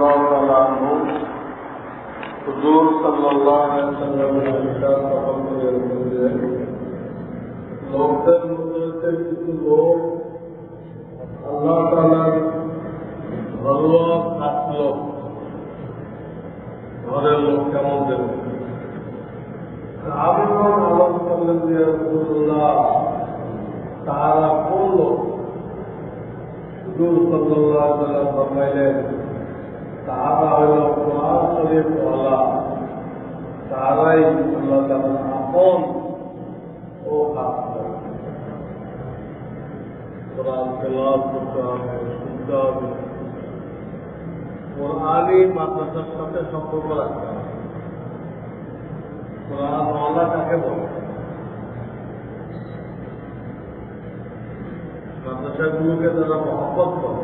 الله تعالى عنه حضور صلى الله عليه وسلم الإنسان تقبل المنزل লোকদের মধ্যে কিছু লোক আল্লাহ তালার ঘরোয়া থাকলো ঘরের লোক কেমন দেবে আমি যখন আলোচ করলেন যে রসুল্লাহ তারা কোন লোক হুজুর সাল্লাহ সাল্লাম ফরমাইলেন তারা তারাই আল্লাহ আপন ও খাস কোরআন তেলাওয়াত করতে হবে শুনতে হবে কোরআনই মাদ্রাসার সাথে সম্পর্ক রাখতে হবে। কোরআন ওয়ালা কাকে বলে মাদ্রাসাগুলোকে যারা মহব্বত করে।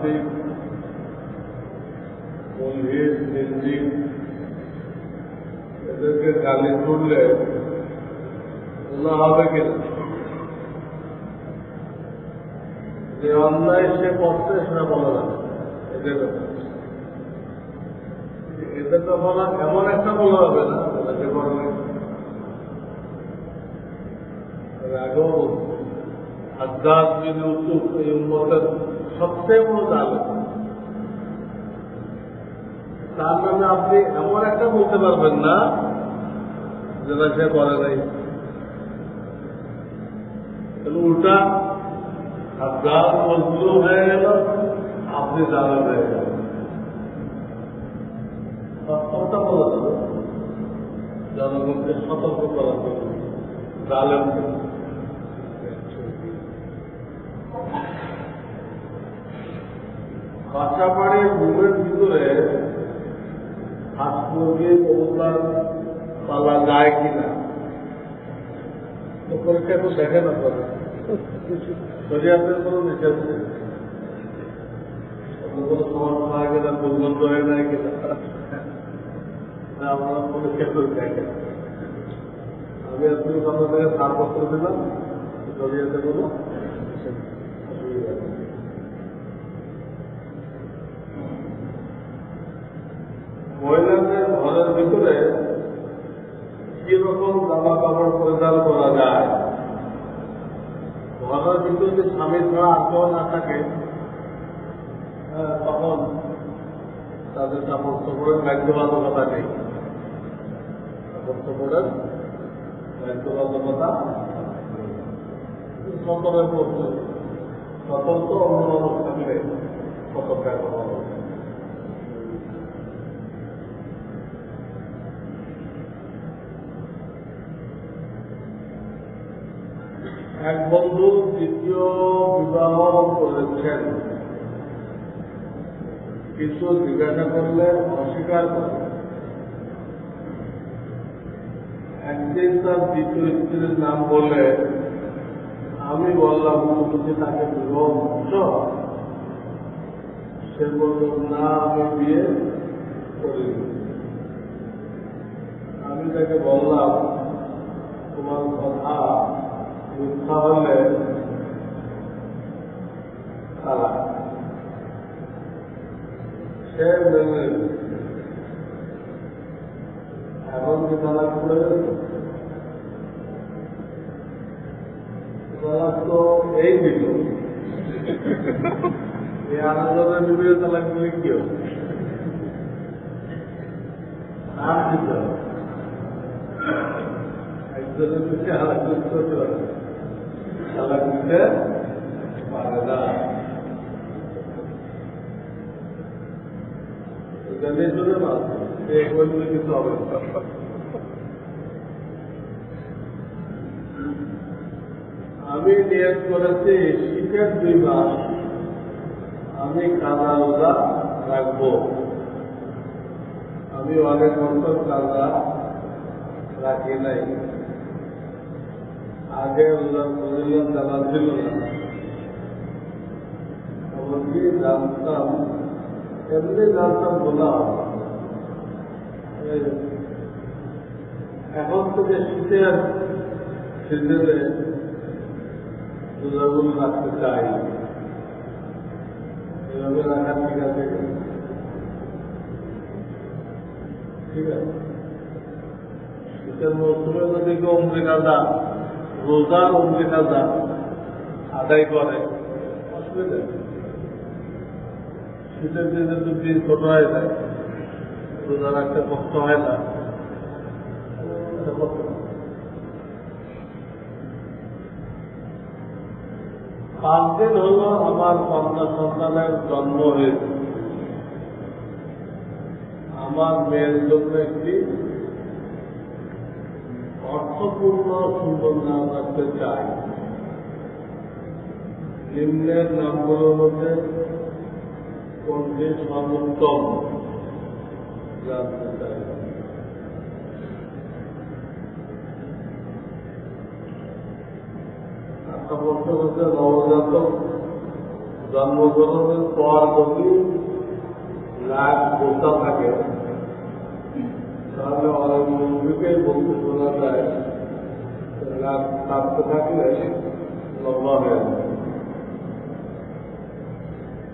নাস্তিক মন্দির নিন্দিক এদেরকে গালি তুললে ওনা হবে কিনা? যে অন্যায় সে করছে, সেটা বলা যাবে এদের এদের তো বলা এমন একটা বলা হবে না যে করে আগেও বলছি হাদ্দাদ বিন ইউসুফ এই উম্মতের সবচেয়ে বড় জালেম তার নামে আপনি এমন একটা বলতে পারবেন না, যেটা সে করে নাই। উল্টা হাদ্দাদ মজলুম হয়ে গেল, আপনি জালেম হয়ে গেলেন। সত্যটা বলা জনগণকে সতর্ক করা যাবে জালেম বাসাবাড়ির রুমের ভিতরে কবুতর পালা যায় কিনা? তো পরীক্ষা একটু দেখেন আপনারা শরিয়াতের কোনো নিষেধ নেই। আপনারা পরীক্ষা করে দেখেন আমি আপনি ছাড়পত্র দিলাম অসুবিধা নেই মহিলাদের ঘরের ভিতরে কি রকম জামা কাপড় পরিধান করা যায়? ঘরের ভিতরে যদি স্বামী ছাড়া কেউ না থাকে তখন তাদের কাপড় চোপড়ের বাধ্যবাধকতা নেই। কাপড় চোপড়ের বাধ্যবাধকতা সতর্ক সতর্ক মানুষ থাকলে সতর্ক করা এক বন্ধু দ্বিতীয় বিবাহ করেছেন। কিছু জিজ্ঞাসা করলে অস্বীকার করে। একদিন তার দ্বিতীয় স্ত্রীর নাম বলে, আমি বললাম, তুমি তাকে বিবাহ করছ? সে বলল, না, আমি বিয়ে করিনি। আমি তাকে বললাম, তোমার কথা মিথ্যা হলে তারা সে মেনে এখন কি পড়ে তো এই দিল। এই আনন্দের বিবিধ তালাক দিলে কি হবে আর দিতে হবে একজনের পিছিয়ে করতে পারে আমি নিয়োগ করেছি শীতের দুই মাস আমি কাজা রোজা রাখব। আমি অনেক বছর কাজা রাখি নাই। আগে রোজা রোজা জানা ছিল না এমনকি জানতাম এমনি জানতাম বলা এই এখন থেকে শীতের সিজনে রোজাগুলো রাখতে চাই এভাবে রাখা ঠিক আছে ঠিক আছে শীতের মৌসুমে যদি কেউ অমৃত কাজা রোজা অমৃত কাজা আদায় করে শীতের দিনে যদি ছোট হয়ে যায়, রোজা রাখতে কষ্ট হয় না। পাঁচ দিন হলো আমার কন্যা সন্তানের জন্ম হয়েছে আমার মেয়ের জন্য একটি অর্থপূর্ণ সুন্দর নাম রাখতে চাই নিম্নের নামগুলোর মধ্যে কোনটি সর্বোত্তম হচ্ছে, নবজাতক জন্মগ্রহণের পর যদি লাখ বোঝা থাকে তাহলে অনেক মুরগিকেই বলতে শোনা যায় লাখ থাকতে থাকলে লম্বা হয়ে যায়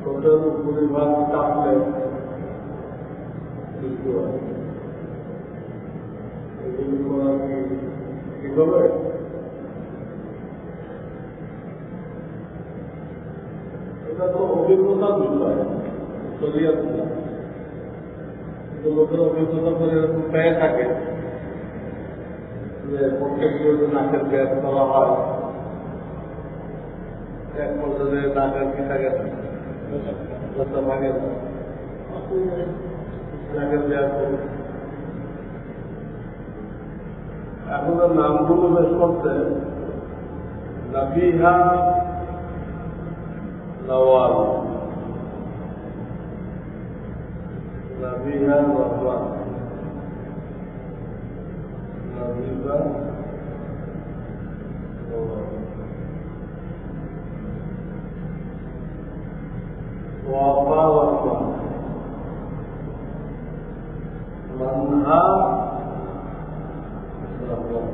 ছোটের উপরি ভাগ চাপলে মৃত্যু হয় এগুলি করা কি ঠিক হবে এটা তো অভিজ্ঞতা বিষয় শরীয়ত লোকের অভিজ্ঞতা করে এরকম পেয়ে থাকে যে প্রত্যেক যদি নাকের ব্যাস করা হয়। এক পর্যায়ে নাকের কি থাকে? ভাগে। নাকের ব্যাস এখন নামগুলো বেশ করতে নাবিহা নওয়াল নাবিহা রহমান নাবিহা নওয়াল ওয়াফা রহমান মানহা রহমান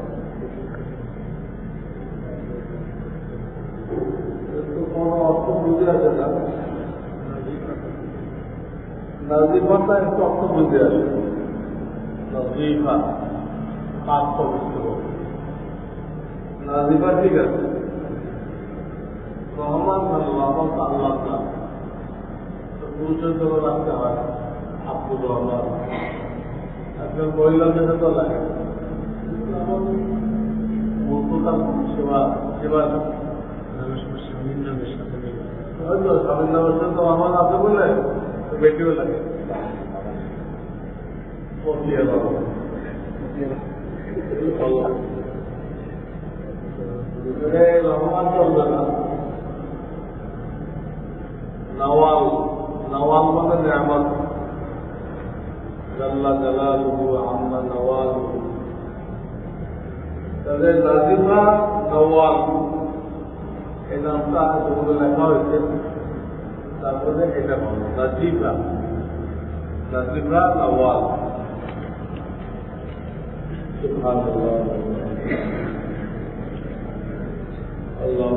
একটু কোনো অর্থ বুঝে আসে না নাজিফাটা একটু অর্থ বুঝে আসে। নাজিফা পাঁচ পবিত্র। নাজিফা ঠিক আছে। রহমান আল্লাহ আল্লাহ না পুরুষের জন্য রাখতে হয় আব্দুর রহমান। একজন মহিলাদের তো লাগে। মূর্খতার সেবা সেবা হয়তো স্বামীর নামের সাথে আমার আছে বলে বেটিও লাগে পটিয়ে বাবা রহমান চলবে না নওয়াল নওয়াল মানে নিয়ামত জাল্লা জালালুহু আম্মা নওয়ালুহু তাহলে নাজিমা নওয়াল এই নামটা যেগুলো লেখা হয়েছে তারপরে এটা বলো নাজিবরা নাজিবরা নওয়াল সুবহানাল্লাহ আল্লাহ